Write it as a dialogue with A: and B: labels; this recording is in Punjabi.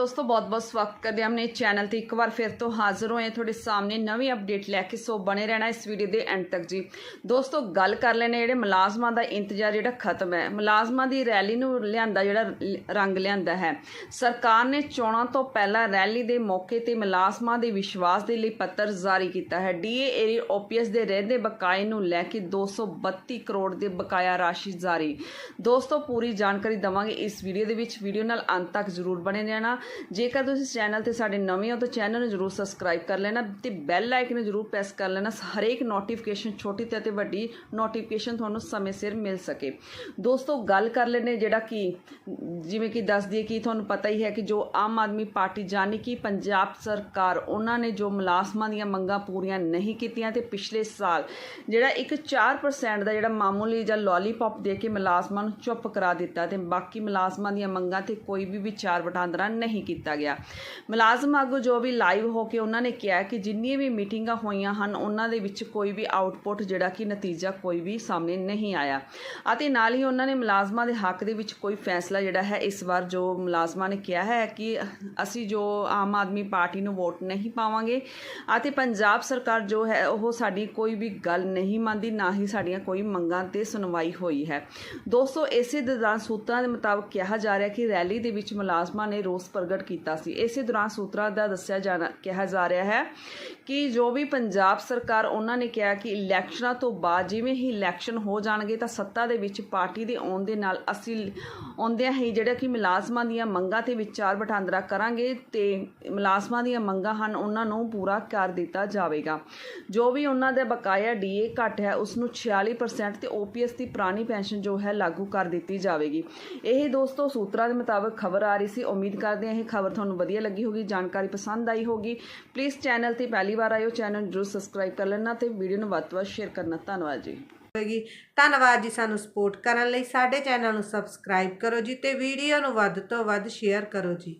A: ਦੋਸਤੋ ਬਹੁਤ-ਬਹੁਤ ਸਵਾਗਤ ਕਰਦੇ ਹਾਂ ਆਪਣੇ ਚੈਨਲ ਤੇ ਇੱਕ ਵਾਰ ਫਿਰ ਤੋਂ ਹਾਜ਼ਰ ਹੋਏ ਤੁਹਾਡੇ ਸਾਹਮਣੇ ਨਵੀਂ ਅਪਡੇਟ ਲੈ ਕੇ, ਸੋ ਬਣੇ ਰਹਿਣਾ ਇਸ ਵੀਡੀਓ ਦੇ ਐਂਡ ਤੱਕ ਜੀ। ਦੋਸਤੋ, ਗੱਲ ਕਰ ਲੈਣੇ ਜਿਹੜੇ ਮੁਲਾਜ਼ਮਾਂ ਦਾ ਇੰਤਜ਼ਾਰ ਜਿਹੜਾ ਖਤਮ ਹੈ। ਮੁਲਾਜ਼ਮਾਂ ਦੀ ਰੈਲੀ ਨੂੰ ਲਿਆਂਦਾ ਜਿਹੜਾ ਰੰਗ ਲਿਆਂਦਾ ਹੈ। ਸਰਕਾਰ ਨੇ ਚੋਣਾਂ ਤੋਂ ਪਹਿਲਾਂ ਰੈਲੀ ਦੇ ਮੌਕੇ ਤੇ ਮੁਲਾਜ਼ਮਾਂ ਦੇ ਵਿਸ਼ਵਾਸ ਦੇ ਲਈ ਪੱਤਰ ਜਾਰੀ ਕੀਤਾ ਹੈ। ਡੀਏ ਏਰੀ ਓਪੀਐਸ ਦੇ ਰਹਿੰਦੇ ਬਕਾਏ ਨੂੰ ਲੈ ਕੇ 232 ਕਰੋੜ ਦੇ ਬਕਾਇਆ ਰਾਸ਼ੀ ਜਾਰੀ। ਦੋਸਤੋ, ਪੂਰੀ ਜਾਣਕਾਰੀ ਦਵਾਂਗੇ ਇਸ ਵੀਡੀਓ ਦੇ ਵਿੱਚ। ਵੀਡੀਓ ਨਾਲ ਅੰਤ ਤੱਕ ਜ਼ਰੂਰ ਬਣੇ ਰਹਿਣਾ। ਜੇਕਰ ਤੁਸੀਂ ਚੈਨਲ ਤੇ ਸਾਡੇ ਨਵੇਂ ਹੋ ਤਾਂ ਚੈਨਲ ਨੂੰ ਜ਼ਰੂਰ ਸਬਸਕ੍ਰਾਈਬ ਕਰ ਲੈਣਾ ਤੇ ਬੈਲ ਆਈਕਨ ਨੂੰ ਜ਼ਰੂਰ ਪ੍ਰੈਸ ਕਰ ਲੈਣਾ ਹਰੇਕ ਨੋਟੀਫਿਕੇਸ਼ਨ ਛੋਟੀ ਤੇ ਅਤੇ ਵੱਡੀ ਨੋਟੀਫਿਕੇਸ਼ਨ ਤੁਹਾਨੂੰ ਸਮੇਂ ਸਿਰ ਮਿਲ ਸਕੇ। ਦੋਸਤੋ, ਗੱਲ ਕਰ ਲੈਣੇ ਜਿਹੜਾ ਕਿ ਜਿਵੇਂ ਕਿ ਦੱਸ ਦਈਏ ਕਿ ਤੁਹਾਨੂੰ ਪਤਾ ਹੀ ਹੈ ਕਿ ਜੋ ਆਮ ਆਦਮੀ ਪਾਰਟੀ ਜਾਨੀ ਕਿ ਪੰਜਾਬ ਸਰਕਾਰ, ਉਹਨਾਂ ਨੇ ਜੋ ਮੁਲਾਜ਼ਮਾਂ ਦੀਆਂ ਮੰਗਾਂ ਪੂਰੀਆਂ ਨਹੀਂ ਕੀਤੀਆਂ ਤੇ ਪਿਛਲੇ ਸਾਲ ਜਿਹੜਾ ਇੱਕ 4% ਦਾ ਜਿਹੜਾ ਮਾਮੂਲੀ ਜਾਂ ਲੋਲੀਪੌਪ ਦੇ ਕੇ ਮੁਲਾਜ਼ਮਾਂ ਨੂੰ ਚੁੱਪ ਕਰਾ ਦਿੱਤਾ ਤੇ ਬਾਕੀ ਮੁਲਾਜ਼ਮਾਂ ਦੀਆਂ ਮੰਗਾਂ ਤੇ ਕੋਈ ਵੀ ਵਿਚਾਰ ਵਟਾਂਦਰਾ ਨਹੀਂ ਕੀਤਾ ਗਿਆ। ਮੁਲਾਜ਼ਮ ਆਗੂ ਜੋ ਵੀ ਲਾਈਵ ਹੋ ਕੇ ਉਹਨਾਂ ਨੇ ਕਿਹਾ ਕਿ ਜਿੰਨੀਆਂ ਵੀ ਮੀਟਿੰਗਾਂ ਹੋਈਆਂ ਹਨ, ਉਹਨਾਂ ਦੇ ਵਿੱਚ ਕੋਈ ਵੀ ਆਊਟਪੁੱਟ ਜਿਹੜਾ ਕਿ ਨਤੀਜਾ ਕੋਈ ਵੀ ਸਾਹਮਣੇ ਨਹੀਂ ਆਇਆ। ਅਤੇ ਨਾਲ ਹੀ ਉਹਨਾਂ ਨੇ ਮੁਲਾਜ਼ਮਾਂ ਦੇ ਹੱਕ ਦੇ ਵਿੱਚ ਕੋਈ ਫੈਸਲਾ ਜਿਹੜਾ ਹੈ, ਇਸ ਵਾਰ ਜੋ ਮੁਲਾਜ਼ਮਾਂ ਨੇ ਕਿਹਾ ਹੈ ਕਿ ਅਸੀਂ ਜੋ ਆਮ ਆਦਮੀ ਪਾਰਟੀ ਨੂੰ ਵੋਟ ਨਹੀਂ ਪਾਵਾਂਗੇ ਅਤੇ ਪੰਜਾਬ ਸਰਕਾਰ ਜੋ ਹੈ, ਉਹ ਸਾਡੀ ਕੋਈ ਵੀ ਗੱਲ ਨਹੀਂ ਮੰਨਦੀ, ਨਾ ਹੀ ਸਾਡੀਆਂ ਕੋਈ ਮੰਗਾਂ ਤੇ ਸੁਣਵਾਈ ਹੋਈ ਹੈ। ਦੋਸਤੋ, ਇਸੇ ਦੌਰਾਨ ਸੂਤਰਾਂ ਦੇ ਮੁਤਾਬਕ ਕਿਹਾ ਜਾ ਰਿਹਾ ਕਿ ਰੈਲੀ ਦੇ ਵਿੱਚ ਮੁਲਾਜ਼ਮਾਂ ਨੇ ਰੋਸ ਪ੍ਰਗਟ ਕੀਤਾ ਸੀ। ਇਸੇ ਦੌਰਾਨ ਸੂਤਰਾਂ ਦਾ ਦੱਸਿਆ ਜਾਣਾ, ਕਿਹਾ ਜਾ ਰਿਹਾ ਹੈ ਕਿ ਜੋ ਵੀ ਪੰਜਾਬ ਸਰਕਾਰ ਉਹਨਾਂ ਨੇ ਕਿਹਾ ਕਿ ਇਲੈਕਸ਼ਨਾਂ ਤੋਂ ਬਾਅਦ ਜਿਵੇਂ ਹੀ ਇਲੈਕਸ਼ਨ ਹੋ ਜਾਣਗੇ ਤਾਂ ਸੱਤਾ ਦੇ ਵਿੱਚ ਪਾਰਟੀ ਦੇ ਆਉਣ ਦੇ ਨਾਲ ਅਸੀਂ ਆਉਂਦਿਆਂ ਹੀ ਜਿਹੜਾ ਕਿ ਮੁਲਾਜ਼ਮਾਂ ਦੀਆਂ ਮੰਗਾਂ ਤੇ ਵਿਚਾਰ ਵਟਾਂਦਰਾ ਕਰਾਂਗੇ ਤੇ ਮੁਲਾਜ਼ਮਾਂ ਦੀਆਂ ਮੰਗਾਂ ਹਨ, ਉਹਨਾਂ ਨੂੰ ਪੂਰਾ ਕਰ ਦਿੱਤਾ ਜਾਵੇਗਾ। ਜੋ ਵੀ ਉਹਨਾਂ ਦਾ ਬਕਾਇਆ ਡੀਏ ਘੱਟ ਹੈ, ਉਸ ਨੂੰ 46% ਤੇ ਓਪੀਐਸ ਦੀ ਪੁਰਾਣੀ ਪੈਨਸ਼ਨ ਜੋ ਹੈ, ਲਾਗੂ ਕਰ ਦਿੱਤੀ ਜਾਵੇਗੀ। ਇਹ ਦੋਸਤੋ ਸੂਤਰਾਂ ਦੇ ਮੁਤਾਬਕ ਖਬਰ ਆ ਰਹੀ ਸੀ। ਉਮੀਦ ਕਰਦੇ ਹਾਂ ਇਹ ਖਬਰ ਤੁਹਾਨੂੰ ਵਧੀਆ ਲੱਗੀ ਹੋਗੀ, ਜਾਣਕਾਰੀ ਪਸੰਦ ਆਈ ਹੋਗੀ ਪਲੀਜ਼ ਚੈਨਲ ਤੇ ਪਹਿਲੀ ਵਾਰ ਆਇਓ ਚੈਨਲ ਜਰੂਰ ਸਬਸਕ੍ਰਾਈਬ ਕਰ ਲੈਣਾ ਤੇ ਵੀਡੀਓ ਨੂੰ ਵੱਧ ਤੋਂ ਵੱਧ ਸ਼ੇਅਰ ਕਰਨਾ, ਧੰਨਵਾਦ ਜੀ।
B: ਹੋਵੇਗੀ ਧੰਨਵਾਦ ਜੀ ਸਾਨੂੰ ਸਪੋਰਟ ਕਰਨ ਲਈ, ਸਾਡੇ ਚੈਨਲ ਨੂੰ ਸਬਸਕ੍ਰਾਈਬ ਕਰੋ ਜੀ ਤੇ ਵੀਡੀਓ ਨੂੰ ਵੱਧ ਤੋਂ ਵੱਧ ਸ਼ੇਅਰ ਕਰੋ ਜੀ।